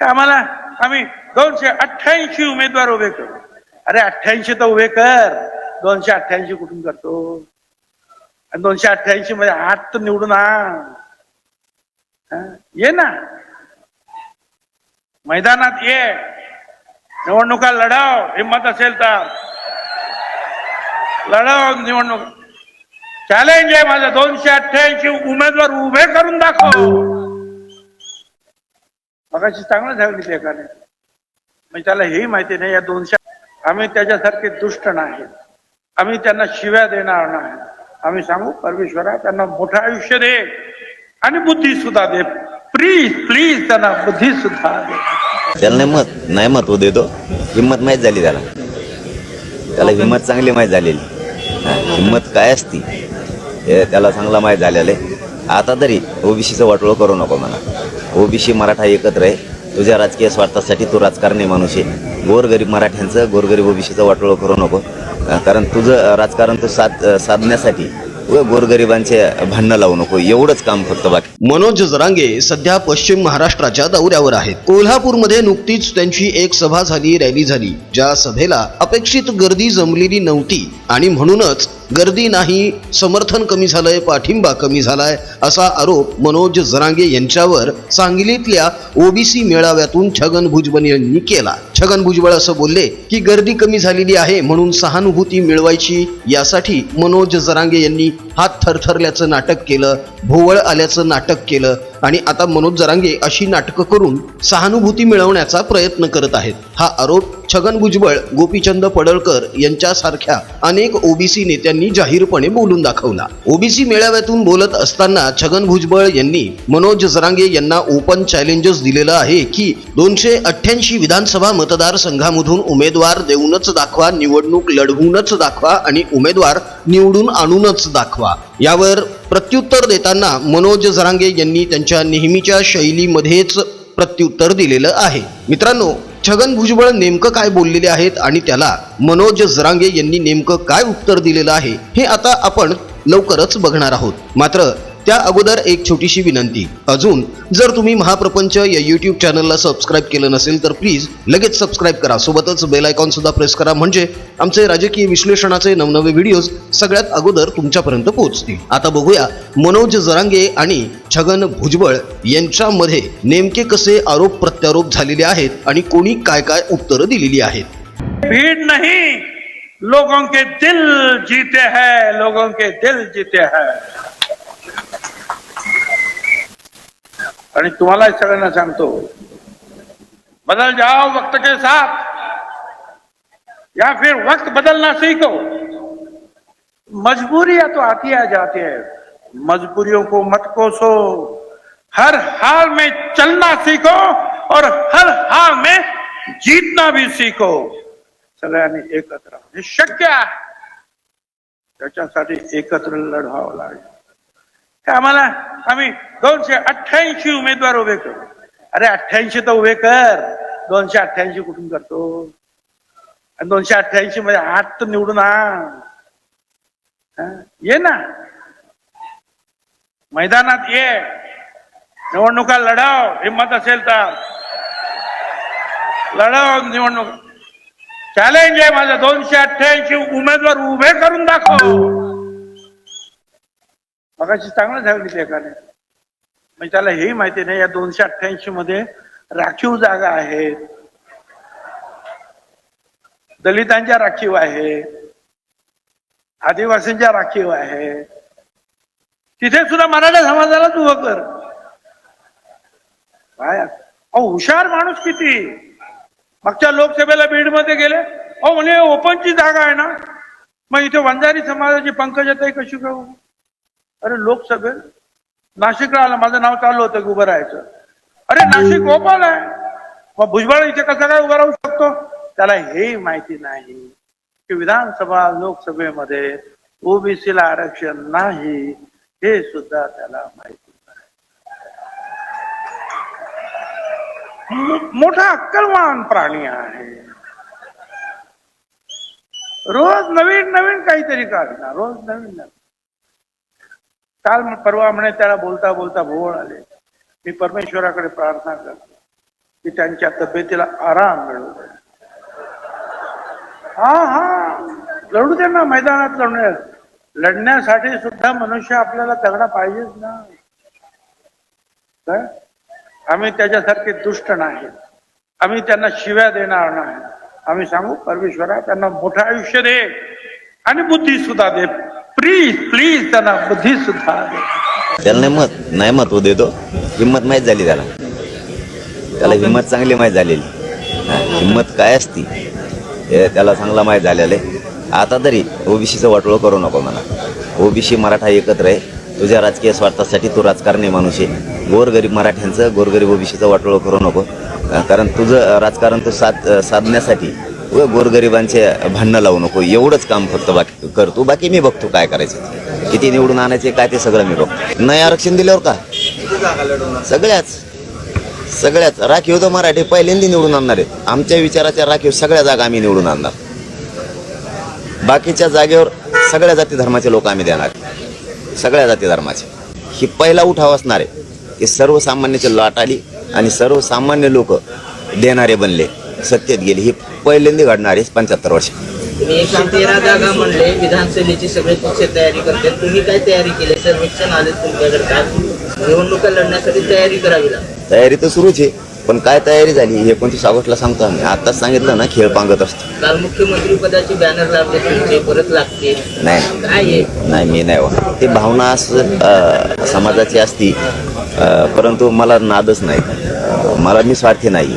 आम्हाला? आम्ही दोनशे अठ्ठ्याऐंशी उमेदवार उभे करू. अरे अठ्ठ्याऐंशी तर उभे कर. दोनशे अठ्ठ्याऐंशी कुठून करतो? आणि दोनशे अठ्ठ्याऐंशी मध्ये आठ तर निवडून आण. ये ना. मैदानात ये. निवडणुका लढाव. हिंमत असेल तर. लढाव निवडणूक. चॅलेंज आहे माझं. दोनशे अठ्ठ्याऐंशी उमेदवार उभे करून दाखव. मगाशी चांगलं झालं एकाने. म्हणजे त्याला हेही माहिती नाही या दोनशे आम्ही त्याच्यासारखे दुष्ट नाही. आम्ही त्यांना शिव्या देणार नाही. आम्ही सांगू परमेश्वरा त्यांना मोठं आयुष्य दे आणि बुद्धी सुद्धा दे. प्लीज प्लीज त्यांना बुद्धी सुद्धा दे. त्याला नाही मत नाही मत होऊ देतो हिंमत माहीत झाली त्याला. त्याला हिंमत चांगली माहीत झालेली. हिंमत काय असती? हे त्याला चांगला माहीत झालेलं आहे. आता तरी ओबीसीचं वाटोळं करू नको मला ओबीसी मराठा एकत्र आहे. तुझ्या राजकीय स्वार्थासाठी तू राजकारणी माणूस आहे. गोरगरीब मराठ्यांचं गोरगरीब ओबीसीचं वाटोळं करू नको. कारण तुझं राजकारण तू साध साधण्यासाठी व गोरगरिबांचे भांडणं लावू नको. एवढंच काम फक्त बाकी. मनोज जरांगे सध्या पश्चिम महाराष्ट्राच्या दौऱ्यावर आहेत. कोल्हापूरमध्ये नुकतीच त्यांची एक सभा झाली रॅली झाली ज्या सभेला अपेक्षित गर्दी जमलेली नव्हती. आणि म्हणूनच गर्दी नाही समर्थन कमी झालंय पाठिंबा कमी झालाय असा आरोप मनोज जरांगे यांच्यावर सांगलीतल्या ओबीसी मेळाव्यातून छगन भुजबळ यांनी केला. छगन भुजबळ असं बोलले की गर्दी कमी झालेली आहे म्हणून सहानुभूती मिळवायची यासाठी मनोज जरांगे यांनी हात थरथरल्याचं नाटक केलं भोवळ आल्याचं नाटक केलं आणि आता मनोज जरांगे अशी नाटकं करून सहानुभूती मिळवण्याचा प्रयत्न करत आहेत. हा आरोप छगन भुजबळ गोपीचंद पडळकर यांच्यासारख्या अनेक ओबीसी नेत्यांनी जाहीरपणे बोलून दाखवला. ओबीसी मेळाव्यातून बोलत असताना छगन भुजबळ यांनी मनोज जरांगे यांना ओपन चॅलेंजेस दिलेलं आहे की दोनशे अठ्ठ्याऐंशी विधानसभा मतदारसंघामधून उमेदवार देऊनच दाखवा निवडणूक लढवूनच दाखवा आणि उमेदवार निवडून आणूनच दाखवा. यावर प्रत्युत्तर देताना मनोज जरांगे यांनी त्यांच्या नेहमीच्या शैलीमध्येच प्रत्युत्तर दिलेलं आहे. मित्रांनो छगन भुजबळ नेमकं काय बोललेले आहेत आणि त्याला मनोज जरांगे यांनी नेमकं काय उत्तर दिलेलं आहे हे आता आपण लवकरच बघणार आहोत. मात्र त्या अगोदर एक छोटीशी विनंती. अजून जर तुम्ही महाप्रपंच या यूट्यूब चॅनलला सबस्क्राईब केलं नसेल तर प्लीज लगेच सबस्क्राईब करा. सोबतच बेल आयकॉन सुद्धा प्रेस करा. म्हणजे आमचे राजकीय विश्लेषणाचे नवनवे व्हिडिओज सगळ्यात अगोदर तुमच्यापर्यंत पोहोचतील. आता बघूया मनोज जरांगे आणि छगन भुजबळ यांच्यामध्ये नेमके कसे आरोप प्रत्यारोप झालेले आहेत आणि कोणी काय काय उत्तरं दिलेली आहेत? भीड़ नहीं. लोगों के दिल जीते हैं लोगों के दिल जीते हैं. आणि तुम्हाला सगळ्यांना सांगतो, बदल जाओ वक्त के साथ, या फिर वक्त बदलना सीखो। मजबूरियाँ तो आती आ जाती है, मजबूरियों को मत कोसो। हर हाल में चलना सीखो और हर हाल में जीतना भी सीखो। सगळ्यांनी एकत्र शक्य आहे त्याच्यासाठी एकत्र लढावं लागेल। आम्हाला? आम्ही दोनशे अठ्ठ्याऐंशी उमेदवार उभे करू. अरे अठ्ठ्याऐंशी तर उभे कर. दोनशे अठ्ठ्याऐंशी कुठून करतो? आणि दोनशे अठ्ठ्याऐंशी मध्ये आठ तर निवडून आण. ये ना. मैदानात ये. निवडणुका लढाव. हिंमत असेल तर. लढाव निवडणूक. चॅलेंज आहे माझं. दोनशे अठ्ठ्याऐंशी उमेदवार उभे करून दाखव. मगाशी चांगलं झालं ते एकाने. म्हणजे त्याला हेही माहिती नाही या दोनशे अठ्ठ्याऐंशी मध्ये राखीव जागा आहेत दलितांच्या राखीव आहे. आदिवासींच्या राखीव आहे. तिथे सुद्धा मराठा समाजालाच उभं कर. काय? अहो हुशार माणूस किती? मागच्या लोकसभेला बीडमध्ये गेले. अहो म्हणजे ओपनची जागा आहे ना. मग इथे वंजारी समाजाची पंकजाताई कशी करू? अरे लोकसभेत नाशिकला आलं माझं नाव चालू होतं की उभं राहायचं. अरे नाशिक गोपाल आहे. मग भुजबळ इथे कसं काय उभं राहू शकतो? त्याला हे माहिती नाही की विधानसभा लोकसभेमध्ये ओबीसीला आरक्षण नाही हे सुद्धा त्याला माहिती नाही. मोठा अक्कलवान प्राणी आहे. रोज नवीन नवीन काहीतरी काढणार रोज नवीन नवीन काल परवा म्हणे त्याला बोलता बोलता भोवळ आले. मी परमेश्वराकडे प्रार्थना करतो. की त्यांच्या तब्येतीला आराम मिळू दे. हा हा. लढू दे ना मैदानात लढण्या लढण्यासाठी सुद्धा मनुष्य आपल्याला तगडा पाहिजेच ना. काय? आम्ही त्याच्यासारखे दुष्ट नाही. आम्ही त्यांना शिव्या देणार नाही. आम्ही सांगू परमेश्वरा त्यांना मोठं आयुष्य दे आणि बुद्धी सुद्धा दे. प्लीज प्लीज त्यांना बुद्धी सुद्धा त्याला नाही मत नाही महत्त्व देतो. हिंमत माहीत झाली त्याला. त्याला हिंमत चांगली माहीत झालेली. हिंमत काय असती? हे त्याला चांगला माहीत झालेलं आहे. आता तरी ओबीसीचं वाटोळं करू नको मला. ओबीसी मराठा एकत्र आहे. तुझ्या राजकीय स्वार्थासाठी तू राजकारणी माणूस आहे. गोरगरीब मराठ्यांचं गोरगरीब ओबीसीचं वाटोळं करू नको. कारण तुझं राजकारण तू साध साधण्यासाठी व गोरगरिबांचे भांडणं लावू नको एवढंच काम फक्त बाकी करतो बाकी मी बघतो काय करायचं किती निवडून आणायचे काय ते सगळं मी बघतो. नाही आरक्षण दिल्यावर का? सगळ्याच सगळ्याच. राखीव तर मराठी पहिल्यांदा निवडून आणणार आहेत. आमच्या विचाराच्या राखीव सगळ्या जागा आम्ही निवडून आणणार. बाकीच्या जागेवर सगळ्या जाती धर्माचे लोक आम्ही देणार. सगळ्या जाती धर्माचे. ही पहिला उठाव असणार आहे. की सर्वसामान्याची लाट आली आणि सर्वसामान्य लोक देणारे बनले. सत्तेत गेले. ही पहिल्यांदा घडणार आहे पंच्याहत्तर वर्ष. तुम्ही एकशे तेरा जागा म्हणले विधानसभेची सगळे पक्ष तयारी करते तुम्ही काय तयारी केली? सर्वेक्षण आले तुमच्याकडे. काय निवडणुका लढण्यासाठी तयारी करावी लागते. तयारी तर सुरूच आहे पण काय तयारी झाली हे एकोणतीस ऑगस्टला सांगतो आम्ही. आताच सांगितलं ना खेळ पांगत असतो. काल मुख्यमंत्री पदाची बॅनर लावले तुमचे परत लागते. नाही. काय नाही मी नाही. ती भावना समाजाची असती. परंतु मला नादच नाही. मला मी स्वार्थी नाही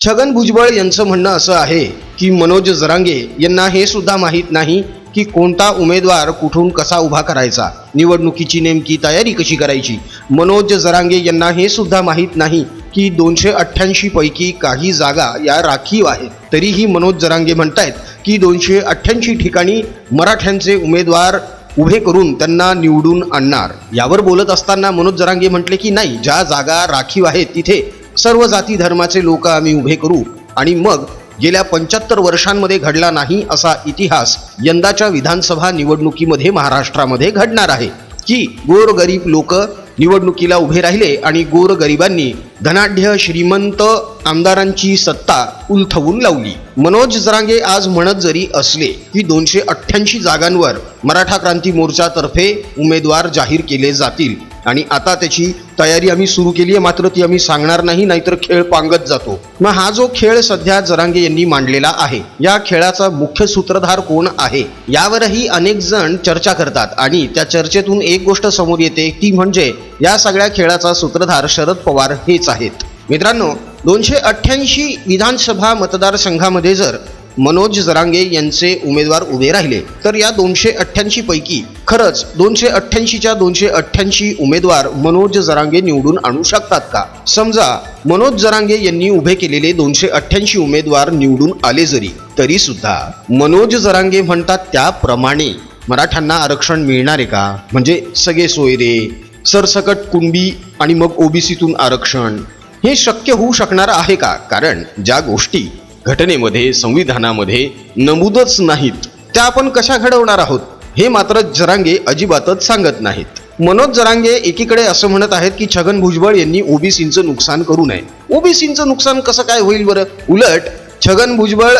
छगन भुजबळ यांचं म्हणणं असं आहे की मनोज जरांगे यांना हे सुद्धा माहीत नाही की कोणता उमेदवार कुठून कसा उभा करायचा. निवडणुकीची नेमकी तयारी कशी करायची? मनोज जरांगे यांना हे सुद्धा माहीत नाही की दोनशे अठ्ठ्याऐंशी पैकी काही जागा या राखीव आहेत. तरीही मनोज जरांगे म्हणतायत की दोनशे अठ्ठ्याऐंशी ठिकाणी मराठ्यांचे उमेदवार उभे करून त्यांना निवडून आणणार. यावर बोलत असताना मनोज जरांगे म्हटले की नाही ज्या जागा राखीव आहेत तिथे सर्व जाती धर्माचे लोक आम्ही उभे करू आणि मग गेल्या पंच्याहत्तर वर्षांमध्ये घडला नाही असा इतिहास यंदाच्या विधानसभा निवडणुकीमध्ये महाराष्ट्रामध्ये घडणार आहे. की गोरगरीब लोक निवडणुकीला उभे राहिले आणि गोरगरिबांनी धनाढ्य श्रीमंत आमदारांची सत्ता उलथवून लावली. मनोज जरांगे आज म्हणत जरी असले की दोनशे अठ्ठ्याऐंशी जागांवर मराठा क्रांती मोर्चातर्फे उमेदवार जाहीर केले जातील. आणि आता त्याची तयारी आम्ही सुरू केली आहे. मात्र ती आम्ही सांगणार नाही नाहीतर खेळ पांगत जातो. मग हा जो खेळ सध्या जरांगे यांनी मांडलेला आहे या खेळाचा मुख्य सूत्रधार कोण आहे? यावरही अनेक जण चर्चा करतात आणि त्या चर्चेतून एक गोष्ट समोर येते ती म्हणजे या सगळ्या खेळाचा सूत्रधार शरद पवार हेच आहेत. मित्रांनो दोनशे अठ्ठ्याऐंशी विधानसभा मतदारसंघामध्ये जर मनोज जरांगे यांचे उमेदवार उभे राहिले. तर या दोनशे अठ्ठ्याऐंशी पैकी खरंच दोनशे अठ्ठ्याऐंशीच्या दोनशे अठ्ठ्याऐंशी उमेदवार मनोज जरांगे निवडून आणू शकतात का? समजा मनोज जरांगे यांनी उभे केलेले दोनशे अठ्ठ्याऐंशी उमेदवार निवडून आले जरी तरी सुद्धा मनोज जरांगे म्हणतात त्याप्रमाणे मराठ्यांना आरक्षण मिळणार आहे का? म्हणजे सगळे सोयरे सरसकट कुणबी आणि मग ओबीसीतून आरक्षण. हे शक्य होऊ शकणार आहे का? कारण ज्या गोष्टी घटनेमध्ये संविधानामध्ये नमूदच नाहीत. त्या आपण कशा घडवणार आहोत? हे मात्र जरांगे अजिबातच सांगत नाहीत. मनोज जरांगे एकीकडे असं म्हणत आहेत की छगन भुजबळ यांनी ओबीसीचं नुकसान करू नये. ओबीसीचं नुकसान कसं काय होईल बरं? उलट छगन भुजबळ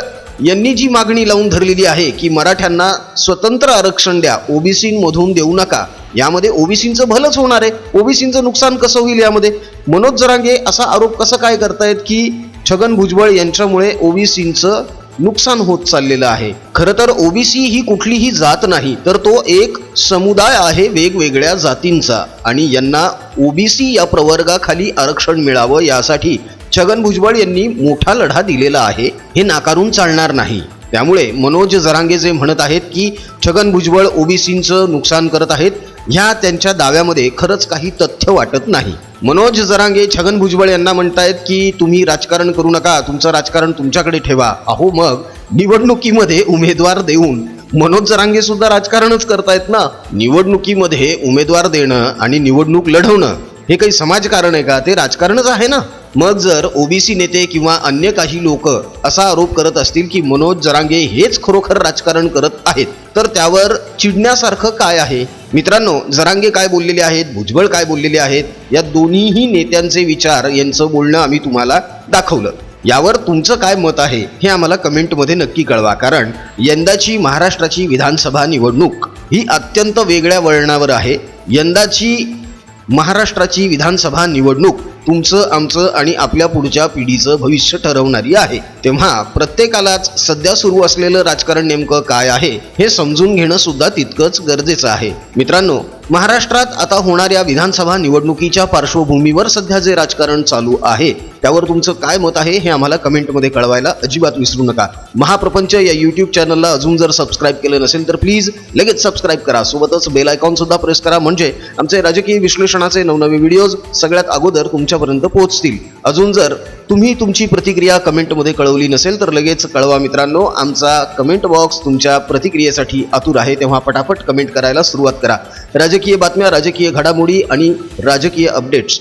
यांनी जी मागणी लावून धरलेली आहे की मराठ्यांना स्वतंत्र आरक्षण द्या ओबीसीमधून देऊ नका यामध्ये ओबीसींचं भलंच होणार आहे. ओबीसींचं नुकसान कसं होईल यामध्ये? मनोज जरांगे असा आरोप कसं काय करतायत की छगन भुजबळ यांच्यामुळे ओबीसींचं नुकसान होत चाललेलं आहे. खरं तर ओबीसी ही कुठलीही जात नाही तर तो एक समुदाय आहे वेगवेगळ्या जातींचा आणि यांना ओबीसी या प्रवर्गाखाली आरक्षण मिळावं यासाठी छगन भुजबळ यांनी मोठा लढा दिलेला आहे हे नाकारून चालणार नाही. त्यामुळे मनोज जरांगे जे म्हणत आहेत की छगन भुजबळ ओबीसींचं नुकसान करत आहेत ह्या त्यांच्या दाव्यामध्ये खरंच काही तथ्य वाटत नाही. मनोज जरांगे छगन भुजबळ यांना म्हणतायत की तुम्ही राजकारण करू नका तुमचं राजकारण तुमच्याकडे ठेवा. अहो मग निवडणुकीमध्ये उमेदवार देऊन मनोज जरांगे सुद्धा राजकारणच करतायत ना? निवडणुकीमध्ये उमेदवार देणं आणि निवडणूक लढवणं हे काही समाजकारण आहे का? ते राजकारणच आहे ना? मग जर ओबीसी नेते किंवा अन्य काही लोक असा आरोप करत असतील की मनोज जरांगे हेच खरोखर राजकारण करत आहेत तर त्यावर चिडण्यासारखं काय आहे? मित्रांनो जरांगे काय बोललेले आहेत भुजबळ काय बोललेले आहेत या दोन्हीही नेत्यांचे विचार यांचं बोलणं आम्ही तुम्हाला दाखवलं. यावर तुमचं काय मत आहे हे आम्हाला कमेंटमध्ये नक्की कळवा. कारण यंदाची महाराष्ट्राची विधानसभा निवडणूक ही अत्यंत वेगळ्या वळणावर आहे. यंदाची महाराष्ट्राची विधानसभा निवडणूक तुमचं आमचं आणि आपल्या पुढच्या पिढीचं भविष्य ठरवणारी आहे. तेव्हा प्रत्येकालाच सध्या सुरू असलेलं राजकारण नेमकं काय आहे हे समजून घेणं सुद्धा तितकंच गरजेचं आहे. मित्रांनो महाराष्ट्रात आता होणाऱ्या विधानसभा निवडणुकीच्या पार्श्वभूमीवर सध्या जे राजकारण चालू आहे त्यावर तुमचं काय मत आहे हे आम्हाला कमेंटमध्ये कळवायला अजिबात विसरू नका. महाप्रपंच या यूट्यूब चॅनलला अजून जर सबस्क्राईब केलं नसेल तर प्लीज लगेच सबस्क्राईब करा. सोबतच बेल आयकॉन सुद्धा प्रेस करा. म्हणजे आमचे राजकीय विश्लेषणाचे नवनवे व्हिडिओज सगळ्यात अगोदर तुमच्यापर्यंत पोहोचतील. अजून जर तुम्ही तुमची प्रतिक्रिया कमेंटमध्ये कळवली नसेल तर लगेच कळवा मित्रांनो. आमचा कमेंट बॉक्स तुमच्या प्रतिक्रियेसाठी आतुर आहे. तेव्हा पटापट कमेंट करायला सुरुवात करा. राजकीय बातम्या राजकीय घडामोडी आणि राजकीय अपडेट्स